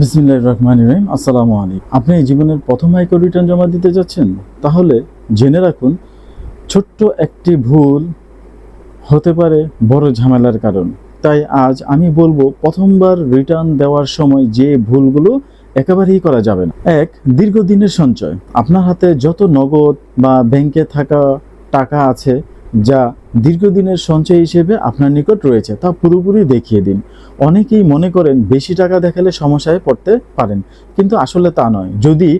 বিসমিল্লাহ রহমান রহিম, আসসালামু আলাইকুম। আপনি জীবনের প্রথম আয়কর রিটার্ন জমা দিতে যাচ্ছেন? তাহলে জেনে রাখুন, ছোট্ট একটি ভুল হতে পারে বড় ঝামেলার কারণ। তাই আজ আমি বলব, প্রথমবার রিটার্ন দেওয়ার সময় যে ভুলগুলো একেবারেই করা যাবে না। এক, দীর্ঘদিনের সঞ্চয়। আপনার হাতে যত নগদ বা ব্যাংকে থাকা টাকা আছে, যা দীর্ঘদিনের সঞ্চয় হিসেবে আপনার নিকট রয়েছে তা পুরোপুরি দেখিয়ে দিন। অনেকেই মনে করেন বেশি টাকা দেখালে সমস্যায় পড়তে পারেন, কিন্তু আসলে তা নয়। যদি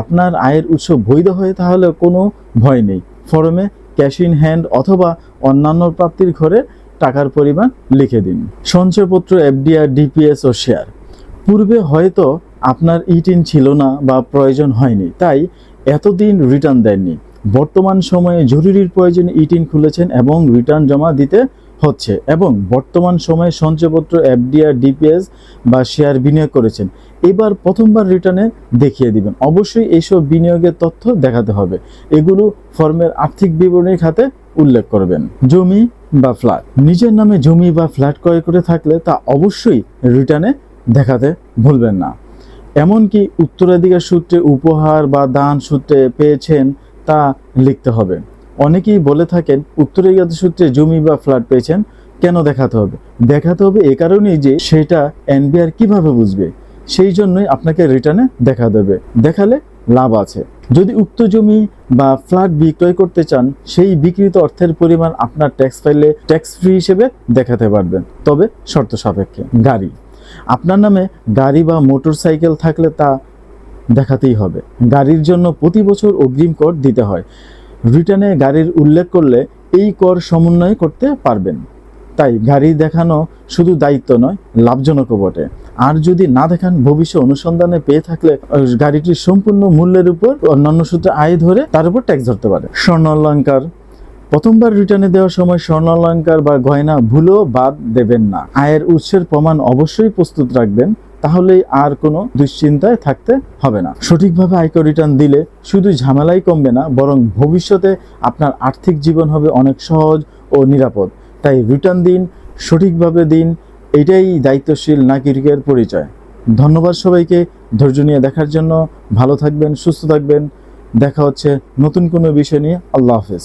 আপনার আয়ের উৎস বৈধ হয় তাহলে কোনো ভয় নেই। ফরমে ক্যাশ ইন হ্যান্ড অথবা অন্যান্য প্রাপ্তির ঘরে টাকার পরিমাণ লিখে দিন। সঞ্চয়পত্র, এফডিআর, ডিপিএস ও শেয়ার। পূর্বে হয়তো আপনার ইটিন ছিল না বা প্রয়োজন হয়নি, তাই এতদিন রিটার্ন দেননি। বর্তমান সময়ে জরুরির প্রয়োজনে ইটিন খুলেছেন এবং রিটার্ন জমা দিতে হচ্ছে এবং বর্তমান সময়ে সঞ্চয়পত্র এফডিআর ডিপিএস বা শেয়ার বিনিয়োগ করেছেন। এবার প্রথমবার রিটার্নে দেখিয়ে দিবেন। অবশ্যই এইসব বিনিয়োগের তথ্য দেখাতে হবে। এগুলো ফর্মের আর্থিক বিবরণীর খাতে উল্লেখ করবেন। জমি বা ফ্ল্যাট। নিজের নামে জমি বা ফ্ল্যাট ক্রয় করে থাকলে তা অবশ্যই রিটার্নে দেখাতে ভুলবেন না। এমনকি উত্তরাধিকার সূত্রে উপহার বা দান সূত্রে পেয়েছেন তা লিখতে হবে। অনেকেই বলে থাকেন উত্তরাধিকার সূত্রে জমি বা ফ্ল্যাট পেয়েছেন, কেন দেখাতে হবে? দেখাতে হবে এ কারণেই যে সেটা এনবিআর কীভাবে বুঝবে? সেই জন্যই আপনাকে রিটার্নে দেখা দেবে। দেখালে লাভ আছে। যদি উক্ত জমি বা ফ্ল্যাট বিক্রয় করতে চান, সেই বিক্রিত অর্থের পরিমাণ আপনার ট্যাক্স ফাইলে ট্যাক্স ফ্রি হিসেবে দেখাতে পারবেন। তবে শর্ত সাপেক্ষে। গাড়ি। আপনার নামে গাড়ি বা মোটর সাইকেল থাকলে তা দেখাতেই হবে। গাড়ির জন্য প্রতি বছর অগ্রিম কর দিতে হয়। রিটার্নে গাড়ির উল্লেখ করলে এই কর সমন্বয় করতে পারবেন। তাই গাড়ি দেখানো শুধু দায়িত্ব নয়, লাভজনকও বটে। আর যদি না দেখান, ভবিষ্যৎ অনুসন্ধানে পেয়ে থাকলে গাড়িটির সম্পূর্ণ মূল্যের উপর অন্যান্য সূত্রে আয় ধরে তার উপর ট্যাক্স ধরতে পারে। স্বর্ণ অলঙ্কার। প্রথমবার রিটার্নে দেওয়ার সময় স্বর্ণ অলঙ্কার বা গয়না ভুলেও বাদ দেবেন না। আয়ের উৎসের প্রমাণ অবশ্যই প্রস্তুত রাখবেন। তাহলেই আর কোনো দুশ্চিন্তায় থাকতে হবে না। সঠিকভাবে আয়কর রিটার্ন দিলে শুধু ঝামেলাই কমবে না, বরং ভবিষ্যতে আপনার আর্থিক জীবন হবে অনেক সহজ ও নিরাপদ। তাই রিটার্ন দিন, সঠিকভাবে দিন, এটাই দায়িত্বশীল নাগরিকের পরিচয়। ধন্যবাদ সবাইকে, ধৈর্য নিয়ে দেখার জন্য। ভালো থাকবেন, সুস্থ থাকবেন। দেখা হচ্ছে নতুন কোনো বিষয় নিয়ে। আল্লাহ হাফেজ।